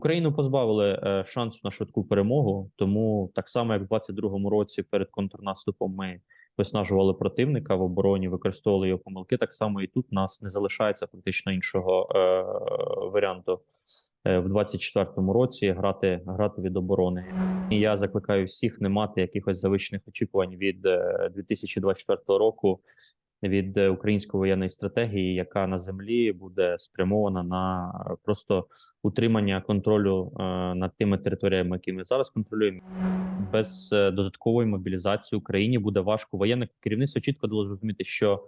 Україну позбавили е, шансу на швидку перемогу, тому так само, як в 22-му році перед контрнаступом ми виснажували противника в обороні, використовували його помилки. Так само і тут нас не залишається фактично іншого е, варіанту е, в 24-му році грати грати від оборони. І я закликаю всіх не мати якихось завищених очікувань від е, 2024 року від е, української воєнної стратегії, яка на землі буде спрямована на е, просто утримання контролю е, над тими територіями, які ми зараз контролюємо. Без додаткової мобілізації Україні буде важко. Воєнне керівництво чітко дало зрозуміти, що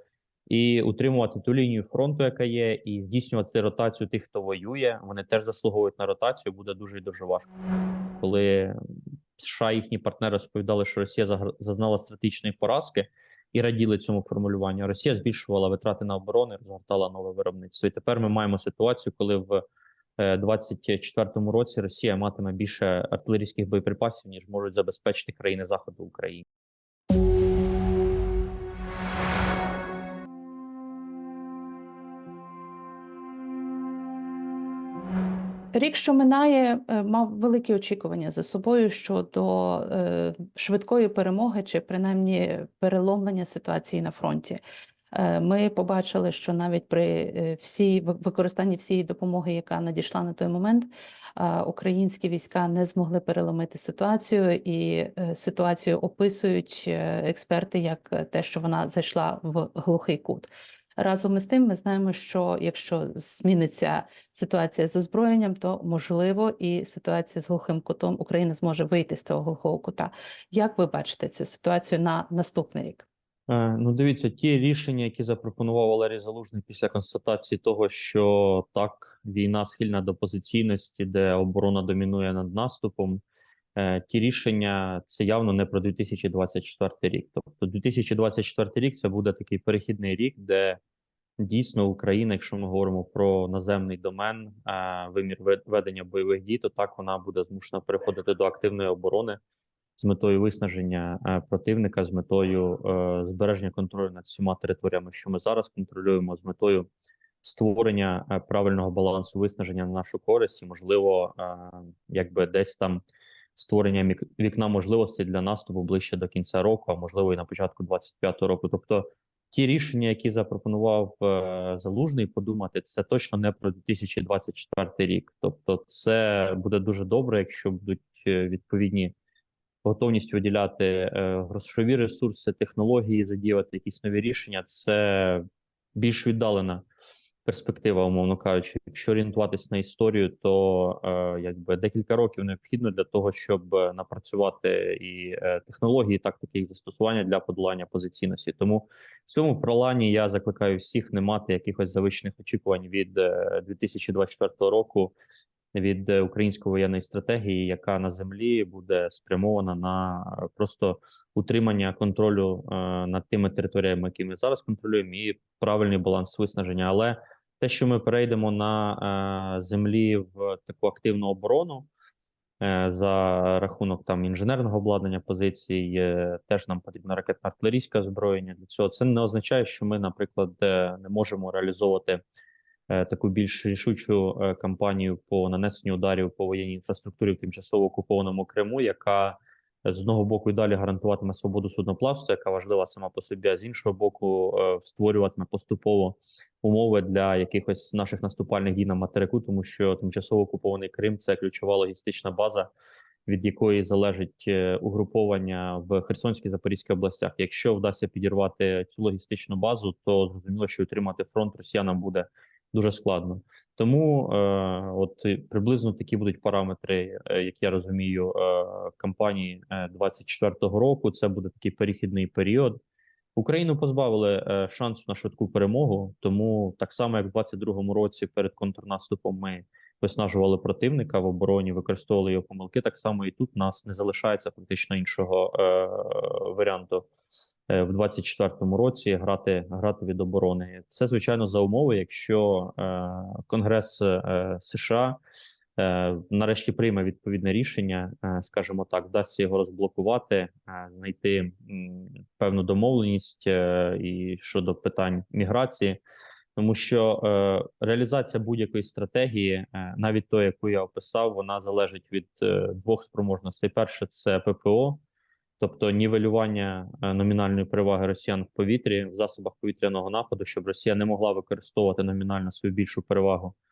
і утримувати ту лінію фронту, яка є, і здійснювати ротацію тих, хто воює. Вони теж заслуговують на ротацію. Буде дуже і дуже важко. Коли США їхні партнери розповідали, що Росія зазнала стратегічної поразки і раділи цьому формулюванню. Росія збільшувала витрати на оборону, розгортала нове виробництво. І тепер ми маємо ситуацію, коли в е, 24-му році Росія матиме більше артилерійських боєприпасів, ніж можуть забезпечити країни заходу України. Рік, що минає, е, мав великі очікування за собою щодо е, швидкої перемоги чи принаймні переломлення ситуації на фронті. Е, Ми побачили, що навіть при всій використанні всієї допомоги, яка надійшла на той момент, українські війська не змогли переломити ситуацію, і ситуацію описують експерти як те, що вона зайшла в глухий кут. Разом із тим, ми знаємо, що якщо зміниться ситуація з озброєнням, то можливо і ситуація з глухим кутом Україна зможе вийти з того глухого кута. Як ви бачите цю ситуацію на наступний рік? Е, Ну, дивіться, ті рішення, які запропонував Валерій Залужний після констатації того, що так, війна схильна до позиційності, де оборона домінує над наступом. Е, Ті рішення це явно не про 2024 рік. Тобто, 2024 рік це буде такий перехідний рік, де дійсно Україна, якщо ми говоримо про наземний домен, е, вимір ведення бойових дій, то так вона буде змушена переходити до активної оборони з метою виснаження е, противника, з метою збереження контролю над всіма територіями, що ми зараз контролюємо, з метою створення правильного балансу виснаження на нашу користь, і можливо, якби десь там створення вікна можливостей для наступу ближче до кінця року, а можливо і на початку 25-го року. Тобто ті рішення, які запропонував е, залужний, подумати, це точно не про 2024 рік. Тобто, це буде дуже добре, якщо будуть е, відповідні готовність виділяти е, грошові ресурси, технології, задіяти якісь нові рішення. Це більш віддалена перспектива, умовно кажучи. Якщо орієнтуватись на історію, то е, якби декілька років необхідно для того, щоб е, напрацювати і е, технології, і тактики їх застосування для подолання позиційності. Тому в цьому пролані я закликаю всіх не мати якихось завищених очікувань від е, 2024 року від е, української воєнної стратегії, яка на землі буде спрямована на е, просто утримання контролю е, над тими територіями, які ми зараз контролюємо, і правильний баланс виснаження. Але те, що ми перейдемо на е, землі в таку активну оборону. е, За рахунок там інженерного обладнання позицій, теж нам потрібно ракетно-артилерійське озброєння. Для цього це не означає, що ми, наприклад, е, не можемо реалізовувати таку більш рішучу кампанію по нанесенню ударів по воєнній інфраструктурі в тимчасово окупованому Криму, яка з одного боку і далі гарантуватиме свободу судноплавства, яка важлива сама по собі, а з іншого боку, створюватиме поступово умови для якихось наших наступальних дій на материку, тому що тимчасово окупований Крим це ключова логістична база. Від якої залежить е, угруповання в Херсонській Запорізькій областях. Якщо вдасться підірвати цю логістичну базу, то зрозуміло, що утримати фронт росіянам буде дуже складно. Тому е, от приблизно такі будуть параметри, е, як я розумію, е, кампанії е, 24-го року. Це буде такий перехідний період. Україну позбавили е, шансу на швидку перемогу, тому так само, як в 22-му році перед контрнаступом ми виснажували противника в обороні, використовували його помилки. Так само і тут нас не залишається фактично іншого е, варіанту е, в 24-му році грати грати від оборони. Це звичайно за умови, якщо е, Конгрес е, США нарешті прийме відповідне рішення, е, скажімо так, вдасться його розблокувати, е, знайти певну домовленість е, і щодо питань міграції. тому що е, реалізація будь-якої стратегії, е, навіть тої, яку я описав, вона залежить від е, двох спроможностей. Перше це ППО, тобто нівелювання е, номінальної переваги росіян в повітрі в засобах повітряного нападу, щоб Росія не могла використовувати номінально свою більшу перевагу е,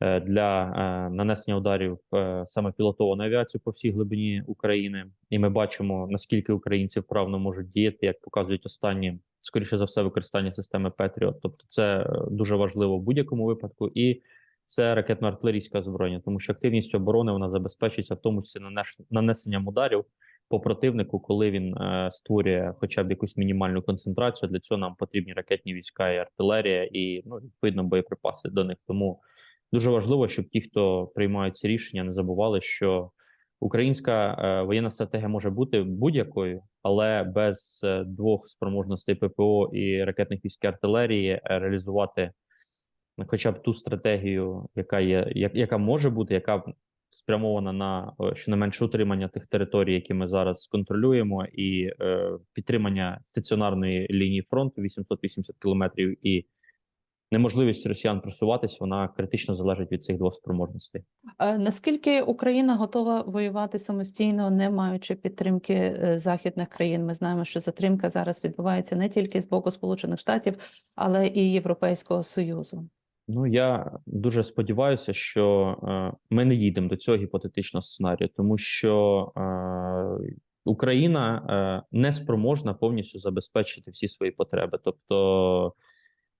для е, нанесення ударів е, саме пілотованою авіацією по всій глибині України. І ми бачимо наскільки українці вправно можуть діяти, як показують останні, скоріше за все, використання системи Петріот. Тобто, це е, дуже важливо в будь-якому випадку, і це ракетно-артилерійське озброєння, тому що активність оборони вона забезпечується в тому числі нанесенням ударів по противнику, коли він е, створює хоча б якусь мінімальну концентрацію. Для цього нам потрібні ракетні війська і артилерія, і ну відповідно боєприпаси до них. Тому дуже важливо, щоб ті, хто приймають ці рішення, не забували, що українська е, воєнна стратегія може бути будь-якою, але без е, двох спроможностей ППО і ракетних військ і артилерії реалізувати хоча б ту стратегію, яка є, як, яка може бути, яка спрямована на е, щонайменше утримання тих територій, які ми зараз контролюємо, і підтримання стаціонарної лінії фронту 880 кілометрів і неможливість росіян просуватись, вона критично залежить від цих двох спроможностей. Наскільки Україна готова воювати самостійно, не маючи підтримки е, західних країн? Ми знаємо, що затримка зараз відбувається не тільки з боку Сполучених Штатів, але і Європейського Союзу. Ну я дуже сподіваюся, що е, ми не їдемо до цього гіпотетичного сценарію, тому що е, Україна не спроможна повністю забезпечити всі свої потреби. Тобто,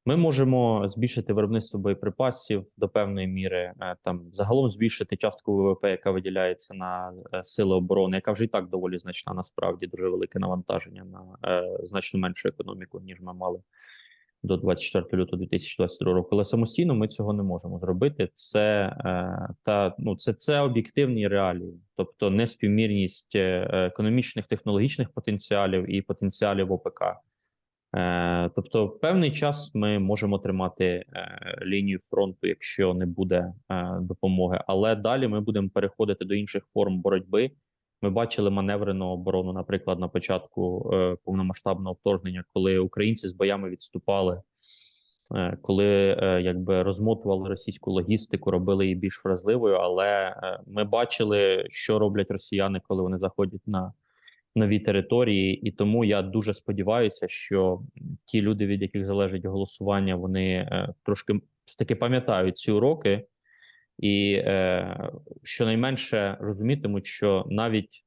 ми можемо збільшити виробництво боєприпасів до певної міри, е, там загалом збільшити частку ВВП, яка виділяється на е, сили оборони, яка вже і так доволі значна. Насправді дуже велике навантаження на е, значно меншу економіку, ніж ми мали до 24 лютого 2022 року. Але самостійно ми цього не можемо зробити. Це та ну це, це об'єктивні реалії, тобто неспівмірність економічних технологічних потенціалів і потенціалів ОПК. Е, тобто, певний час ми можемо тримати е, лінію фронту, якщо не буде е, допомоги. Але далі ми будемо переходити до інших форм боротьби. Ми бачили маневрену оборону, наприклад, на початку повномасштабного вторгнення, коли українці з боями відступали, коли якби розмотували російську логістику, робили її більш вразливою. Але ми бачили, що роблять росіяни, коли вони заходять на нові території, і тому я дуже сподіваюся, що ті люди, від яких залежить голосування, вони е, трошки таки пам'ятають ці уроки, і е, щонайменше розумітимуть, що навіть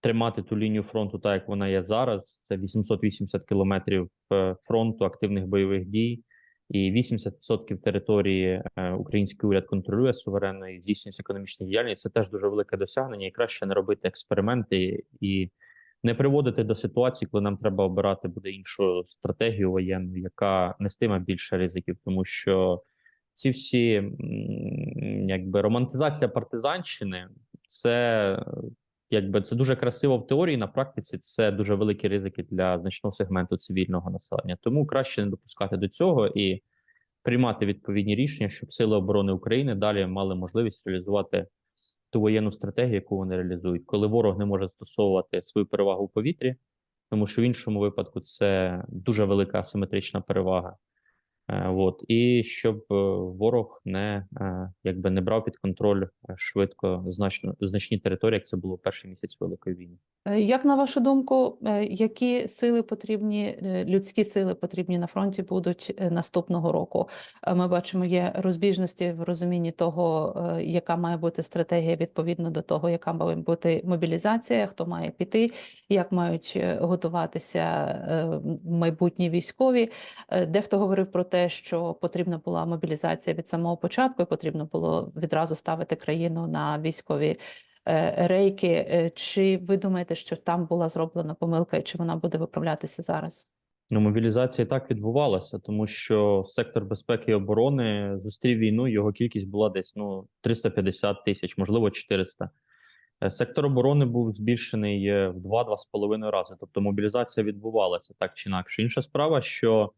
тримати ту лінію фронту, так як вона є зараз, це 880 кілометрів е, фронту активних бойових дій, і 80% території е, український уряд контролює суверенно і здійснюється економічна діяльність. Це теж дуже велике досягнення, і краще не робити експерименти і не приводити до ситуації, коли нам треба обирати буде іншу стратегію воєнну, яка нестиме більше ризиків, тому що ці всі якби романтизація партизанщини, це якби це дуже красиво в теорії. На практиці це дуже великі ризики для значного сегменту цивільного населення. Тому краще не допускати до цього і приймати відповідні рішення, щоб сили оборони України далі мали можливість реалізувати ту воєнну стратегію, яку вони реалізують, коли ворог не може застосовувати свою перевагу в повітрі, тому що в іншому випадку це дуже велика асиметрична перевага. Е, от і щоб е, ворог не е, якби не брав під контроль е, швидко значно значні території, як це було перший місяць великої війни. Е, Як на вашу думку, е, які сили потрібні, е, людські сили потрібні на фронті будуть е, наступного року? Е, Ми бачимо, є розбіжності в розумінні того, е, яка має бути стратегія відповідно до того, яка має бути мобілізація, хто має піти, як мають е, готуватися е, майбутні військові. Е, Дехто говорив про те, що потрібна була мобілізація від самого початку, і потрібно було відразу ставити країну на військові е, рейки. Е, Чи ви думаєте, що там була зроблена помилка, і чи вона буде виправлятися зараз? Ну, мобілізація так відбувалася, тому що сектор безпеки і оборони зустрів війну. Його кількість була десь ну 350 тисяч, можливо, 400. Е, Сектор оборони був збільшений в 2-2,5 рази. Тобто мобілізація відбувалася так чи інакше. Інша справа, що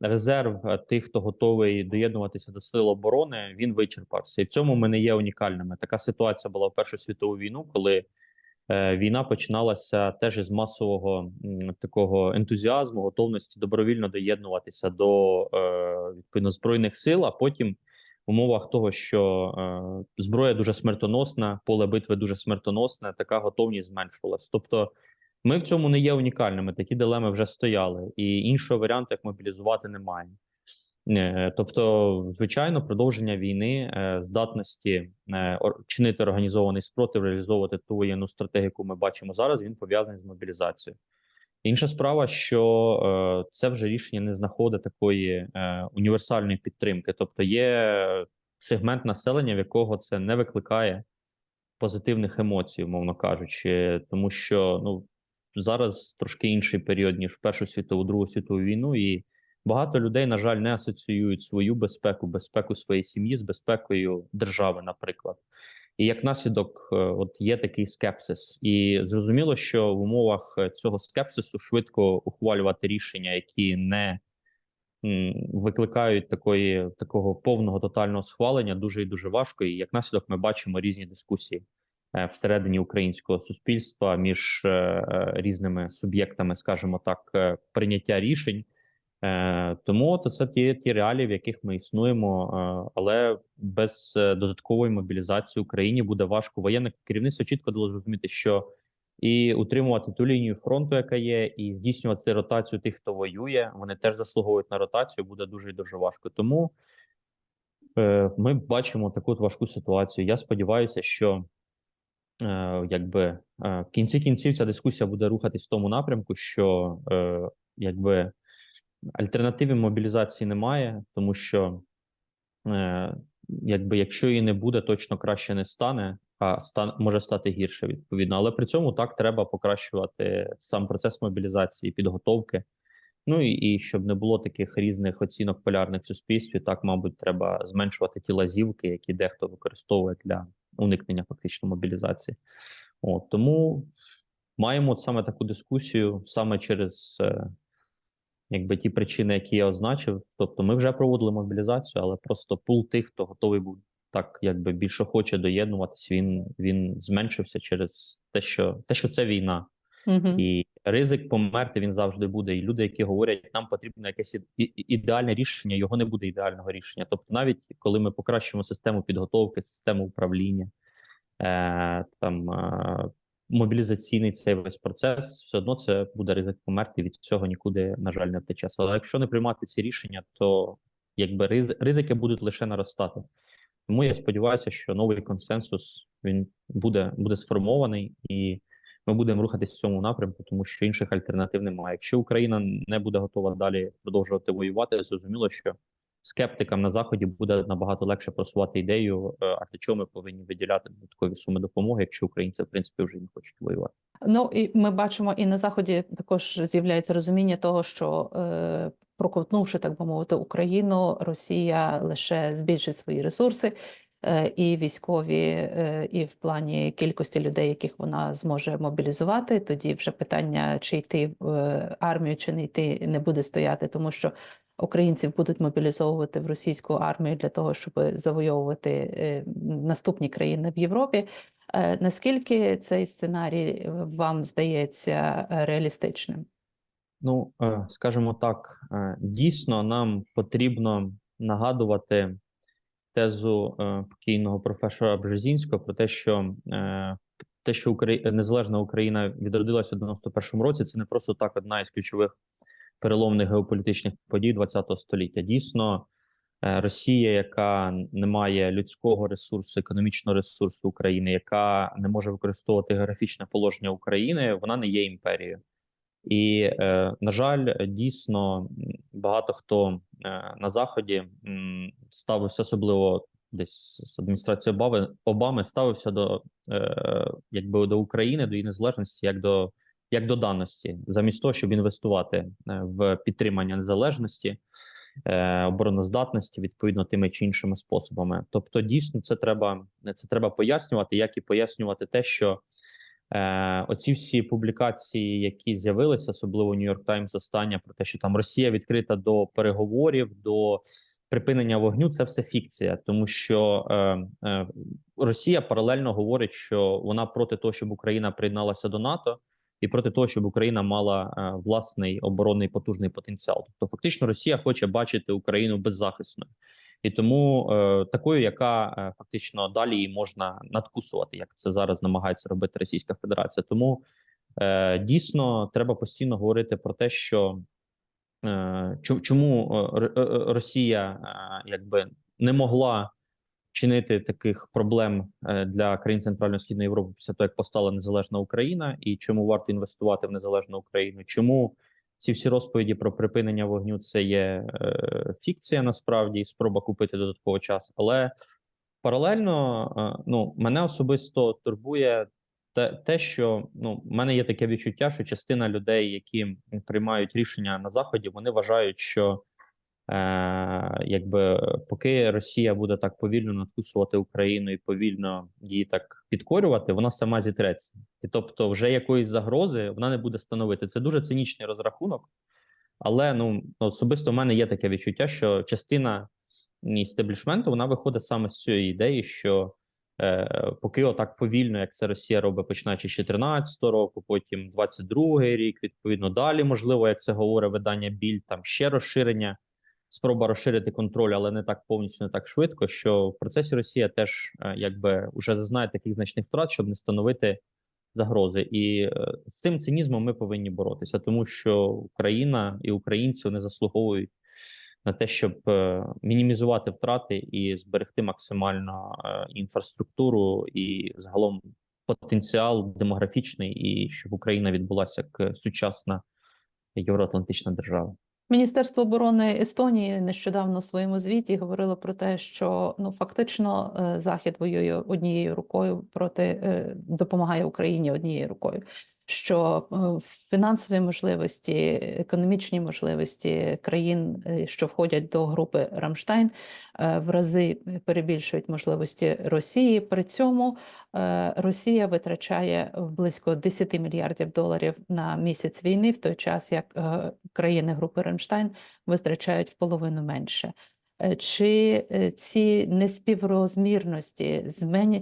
резерв е, тих, хто готовий доєднуватися до сил оборони, він вичерпався. І в цьому ми не є унікальними. Така ситуація була в Першу світову війну, коли Е, Війна починалася теж із масового такого ентузіазму, готовності добровільно доєднуватися до е, відповідно збройних сил. А потім в умовах того, що е, зброя дуже смертоносна, поле битви дуже смертоносне, така готовність зменшувалась. Тобто, ми в цьому не є унікальними. Такі дилеми вже стояли, і іншого варіанту, як мобілізувати, немає. Е, Тобто, звичайно, продовження війни, е, здатності е, чинити організований спротив, реалізовувати ту воєнну стратегію, яку ми бачимо зараз, він пов'язаний з мобілізацією. Інша справа, що це вже рішення не знаходить такої універсальної підтримки. Тобто, є сегмент населення, в якого це не викликає позитивних емоцій, умовно кажучи, тому що ну зараз трошки інший період ніж в Першу світову, Другу світову війну, і багато людей, на жаль, не асоціюють свою безпеку, безпеку своєї сім'ї з безпекою держави, наприклад. І як наслідок, е, от є такий скепсис, і зрозуміло, що в умовах цього скепсису швидко ухвалювати рішення, які не викликають такої такого повного тотального схвалення, дуже і дуже важко. І як наслідок, ми бачимо різні дискусії всередині українського суспільства між е, е, різними суб'єктами, скажімо так, е, прийняття рішень. Е, Тому то це ті, ті реалії, в яких ми існуємо, е, але без е, додаткової мобілізації Україні буде важко. Воєнне керівництво чітко дало зрозуміти, що і утримувати ту лінію фронту, яка є, і здійснювати ротацію тих, хто воює. Вони теж заслуговують на ротацію. Буде дуже і дуже важко. Тому е, ми бачимо таку важку ситуацію. Я сподіваюся, що е, якби е, в кінці кінців ця дискусія буде рухатись в тому напрямку, що е, якби альтернативи мобілізації немає, тому що е, якби якщо її не буде, точно краще не стане, а стан може стати гірше відповідно. Але при цьому так треба покращувати сам процес мобілізації, підготовки. Ну і, і щоб не було таких різних оцінок полярних в суспільстві, так мабуть, треба зменшувати ті лазівки, які дехто використовує для уникнення фактично мобілізації. От тому маємо от саме таку дискусію саме через е, якби ті причини, які я означив. Тобто, ми вже проводили мобілізацію, але просто пул тих, хто готовий був так, якби більше хоче доєднуватись, він він зменшився через те, що те, що це війна, Угу. і ризик померти він завжди буде. І люди, які говорять, нам потрібно якесь ідеальне рішення, його не буде ідеального рішення. Тобто, навіть коли ми покращимо систему підготовки, систему управління, е, там е, мобілізаційний цей весь процес, все одно це буде ризик померти. Від цього нікуди, на жаль, не втече. Але якщо не приймати ці рішення, то якби риз- ризики будуть лише наростати. Тому я сподіваюся, що новий консенсус він буде, буде сформований, і ми будемо рухатись в цьому напрямку, тому що інших альтернатив немає. Якщо Україна не буде готова далі продовжувати воювати, зрозуміло, що скептикам на заході буде набагато легше просувати ідею, е, а для чого ми повинні виділяти додаткові суми допомоги, якщо українці в принципі вже не хочуть воювати. Ну і ми бачимо, і на заході також з'являється розуміння того, що е, проковтнувши, так би мовити, Україну, Росія лише збільшить свої ресурси. Е, І військові, е, і в плані кількості людей, яких вона зможе мобілізувати, тоді вже питання, чи йти в е, армію, чи не йти, не буде стояти, тому що українців будуть мобілізовувати в російську армію для того, щоб завойовувати наступні країни в Європі. Наскільки цей сценарій вам здається реалістичним? Ну, скажімо так, дійсно нам потрібно нагадувати тезу е, покійного професора Бжезінського про те, що е, те, що Украї... незалежна Україна відродилася у 91-му році, це не просто так одна із ключових переломних геополітичних подій ХХ століття. Дійсно, е, Росія, яка не має людського ресурсу, економічного ресурсу України, яка не може використовувати географічне положення України, вона не є імперією. І, е, на жаль, дійсно багато хто е, на заході ставився, особливо десь з адміністрації Обами, Обами, ставився до е, якби до України, до її незалежності, як до як до даності, замість того, щоб інвестувати в підтримання незалежності, обороноздатності, відповідно тими чи іншими способами. Тобто, дійсно, це треба це треба пояснювати, як і пояснювати те, що. Е, оці всі публікації, які з'явилися, особливо Нью-Йорк Таймс, остання про те, що там Росія відкрита до переговорів, до припинення вогню це все фікція, тому що е, е, Росія паралельно говорить, що вона проти того, щоб Україна приєдналася до НАТО, і проти того, щоб Україна мала е, власний оборонний потужний потенціал. Тобто, фактично, Росія хоче бачити Україну беззахисною. І тому е, такою, яка е, фактично далі її можна надкусувати, як це зараз намагається робити Російська Федерація. Тому е, дійсно треба постійно говорити про те, що е, чому е, Р- е, Росія е, якби не могла чинити таких проблем е, для країн Центральної Східної Європи після того, як постала незалежна Україна, і чому варто інвестувати в незалежну Україну? Чому ці всі розповіді про припинення вогню це є е, фікція насправді, спроба купити додатково час, але паралельно, е, ну мене особисто турбує те, те, що ну в мене є таке відчуття, що частина людей, які приймають рішення на заході, вони вважають, що якби поки Росія буде так повільно надкусувати Україну і повільно її так підкорювати, вона сама зітреться, і тобто, вже якоїсь загрози вона не буде становити. Це дуже цинічний розрахунок. Але ну особисто в мене є таке відчуття, що частина істеблішменту вона виходить саме з цієї ідеї, що е, поки отак повільно, як це Росія робить, починаючи з 14 року, потім 22-й рік, відповідно далі, можливо, як це говорить видання Біль, там ще розширення, спроба розширити контроль, але не так повністю, не так швидко. Що в процесі Росія теж е, якби вже зазнає таких значних втрат, щоб не становити загрози, і е, з цим цинізмом ми повинні боротися, тому що Україна і українці вони заслуговують на те, щоб е, мінімізувати втрати і зберегти максимально інфраструктуру і загалом потенціал демографічний, і щоб Україна відбулася як сучасна євроатлантична держава. Міністерство оборони Естонії нещодавно в своєму звіті говорило про те, що ну фактично е, Захід воює однією рукою проти е, допомагає Україні однією рукою. Що е, фінансові можливості, економічні можливості країн, е, що входять до групи Рамштайн, е, в рази перебільшують можливості Росії. При цьому Росія витрачає близько 10 мільярдів доларів на місяць війни, в той час як країни групи Рамштайн витрачають в половину менше. Е, Чи е, ці неспіврозмірності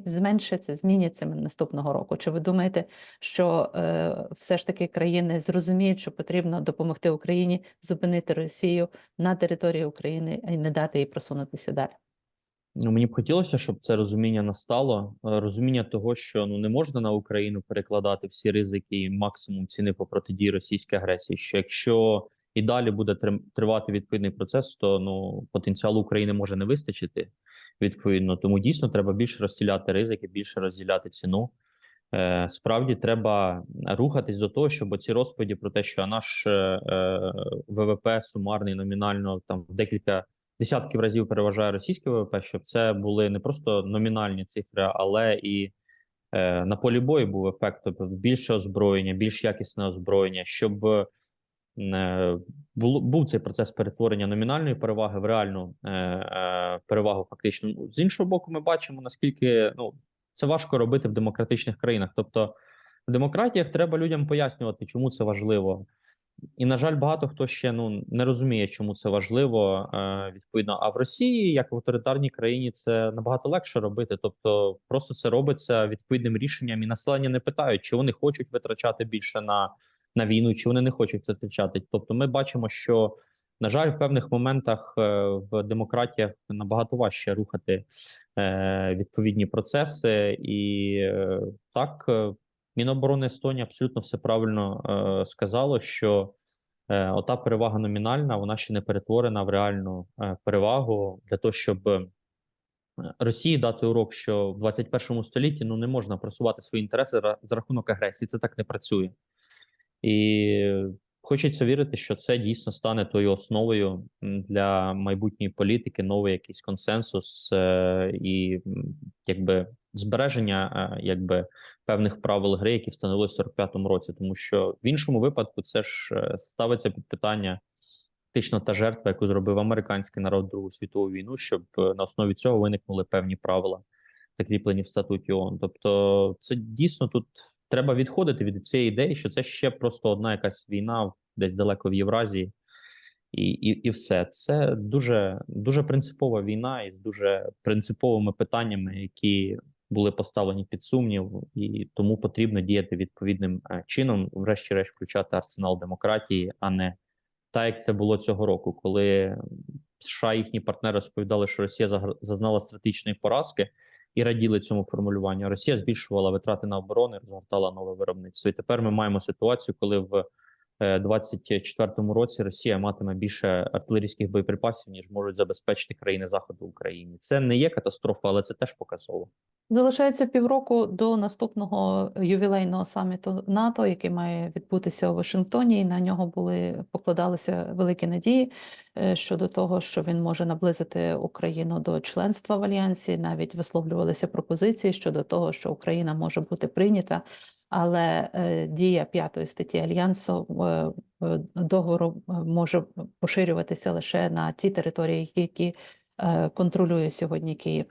зменшаться, зміняться наступного року? Чи ви думаєте, що е, все ж таки країни зрозуміють, що потрібно допомогти Україні зупинити Росію на території України і не дати їй просунутися далі? Ну, мені б хотілося, щоб це розуміння настало. Розуміння того, що ну не можна на Україну перекладати всі ризики і максимум ціни по протидії російській агресії. Що якщо і далі буде тривати відповідний процес, то ну потенціалу України може не вистачити відповідно. Тому дійсно треба більше розділяти ризики, більше розділяти ціну. Е, Справді треба рухатись до того, щоб ці розповіді про те, що наш е, е, ВВП сумарний номінально там декілька десятків разів переважає російське ВВП, щоб це були не просто номінальні цифри, але і е, на полі бою був ефект, тобто більше озброєння, більш якісне озброєння, щоб був цей процес перетворення номінальної переваги в реальну е, е, перевагу. Фактично, Ну, з іншого боку, ми бачимо наскільки ну це важко робити в демократичних країнах. Тобто, в демократіях треба людям пояснювати, чому це важливо. І, на жаль, багато хто ще ну не розуміє, чому це важливо. Е, відповідно, а в Росії, як в авторитарній країні, це набагато легше робити. Тобто, просто це робиться відповідним рішенням, і населення не питають, чи вони хочуть витрачати більше на, на війну, чи вони не хочуть це витрачати. Тобто, ми бачимо, що на жаль, в певних моментах е, в демократіях набагато важче рухати е, відповідні процеси, і е, так. Міноборони Естонії абсолютно все правильно сказало, що ота перевага номінальна, вона ще не перетворена в реальну перевагу для того, щоб Росії дати урок, що в 21 столітті ну не можна просувати свої інтереси за рахунок агресії. Це так не працює. І хочеться вірити, що це дійсно стане тою основою для майбутньої політики, новий якийсь консенсус е, і якби збереження е, якби певних правил гри, які встановилися в 45-му році, тому що в іншому випадку це ж е, ставиться під питання фактично та жертва, яку зробив американський народ Другу світову війну, щоб на основі цього виникнули певні правила, закріплені в статуті ООН. Тобто, це дійсно тут треба відходити від цієї ідеї, що це ще просто одна якась війна десь далеко в Євразії. і, і, і все. Це дуже, дуже принципова війна із дуже принциповими питаннями, які були поставлені під сумнів, і тому потрібно діяти відповідним е, чином, врешті-решт, включати арсенал демократії, а не так, як це було цього року, коли США їхні партнери розповідали, що Росія зазнала стратегічної поразки і раділи цьому формулюванню. Росія збільшувала витрати на оборону, розгортала нове виробництво. І тепер ми маємо ситуацію, коли в е, 24-му році Росія матиме більше артилерійських боєприпасів, ніж можуть забезпечити країни заходу Україні. Це не є катастрофа, але це теж показово. Залишається півроку до наступного ювілейного саміту НАТО, який має відбутися у Вашингтоні. На нього були покладалися великі надії е, щодо того, що він може наблизити Україну до членства в альянсі. Навіть висловлювалися пропозиції щодо того, що Україна може бути прийнята, але е, дія п'ятої статті альянсу е, е, договору може поширюватися лише на ті території, які контролює сьогодні Київ.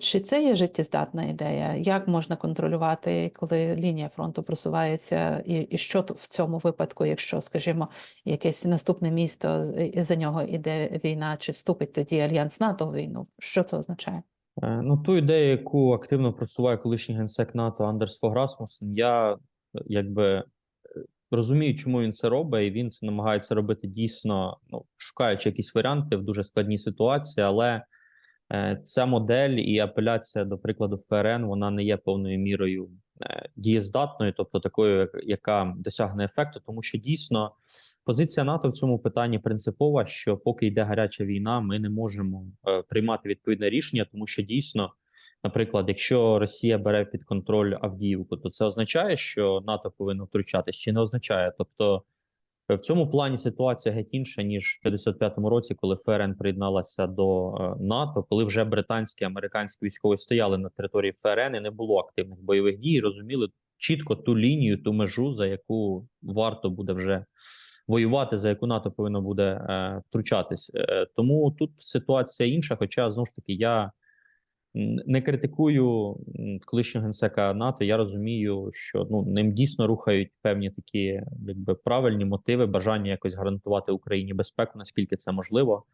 Чи це є життєздатна ідея? Як можна контролювати, коли лінія фронту просувається, і, і що в цьому випадку, якщо, скажімо, якесь наступне місто за нього іде війна, чи вступить тоді альянс НАТО в війну? Що це означає? Е, Ну, ту ідею, яку активно просуває колишній генсек НАТО Андерс Фог Расмуссен, я е, якби е, розумію, чому він це робить, і він це намагається робити дійсно, ну, шукаючи якісь варіанти в дуже складній ситуації, але е, ця модель і апеляція до прикладу ФРН вона не є повною мірою дієздатною, тобто такою, як- яка досягне ефекту, тому що дійсно позиція НАТО в цьому питанні принципова, що поки йде гаряча війна, ми не можемо е, приймати відповідне рішення, тому що дійсно, наприклад, якщо Росія бере під контроль Авдіївку, то це означає, що НАТО повинно втручатись, чи не означає? Тобто е, в цьому плані ситуація геть інша ніж в 55-му році, коли ФРН приєдналася до е, НАТО, коли вже британські американські військові стояли на території ФРН і не було активних бойових дій, розуміли чітко ту лінію, ту межу, за яку варто буде вже воювати, за яку НАТО повинно буде е, втручатись. Е, тому тут ситуація інша. Хоча знову ж таки я не критикую колишнього генсека НАТО. Я розумію, що ну ним дійсно рухають певні такі, якби правильні мотиви, бажання якось гарантувати Україні безпеку, наскільки це можливо.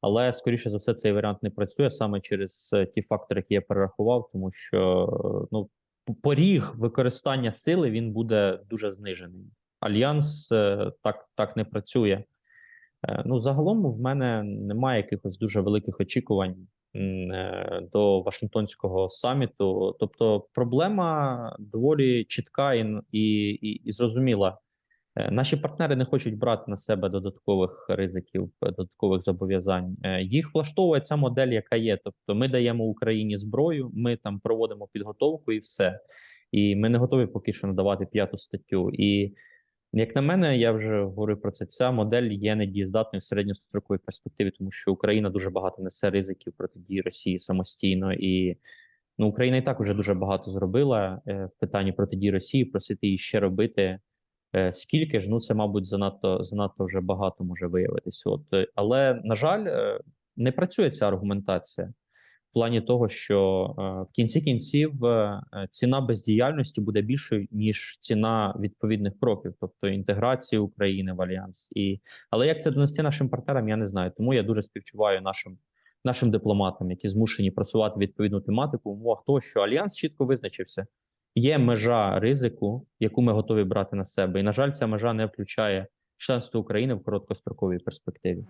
Але скоріше за все, цей варіант не працює саме через е, ті фактори, які я перерахував, тому що ну поріг використання сили він буде дуже знижений. Альянс е, так, так не працює. Е, Ну, загалом в мене немає якихось дуже великих очікувань до Вашингтонського саміту. Тобто, проблема доволі чітка і, і, і, зрозуміла. Е, Наші партнери не хочуть брати на себе додаткових ризиків, е, додаткових зобов'язань. Е, Їх влаштовує ця модель, яка є. Тобто, ми даємо Україні зброю, ми там проводимо підготовку і все. І ми не готові поки що надавати п'яту статтю. І як на мене, я вже говорив про це. Ця модель є недієздатною в середньостроковій перспективі, тому що Україна дуже багато несе ризиків протидії Росії самостійно, і ну Україна і так уже дуже багато зробила е, в питанні протидії Росії. Просити її ще робити. Е, Скільки ж ну це, мабуть, занадто занадто вже багато може виявитися. От е, але на жаль, не працює ця аргументація плані того, що е, в кінці кінців е, ціна бездіяльності буде більшою ніж ціна відповідних кроків, тобто інтеграції України в альянс. І але як це донести нашим партнерам, я не знаю. Тому я дуже співчуваю нашим. Нашим дипломатам, які змушені просувати відповідну тематику, в умовах того, що альянс чітко визначився, є межа ризику, яку ми готові брати на себе. І на жаль, ця межа не включає членство України в короткостроковій перспективі.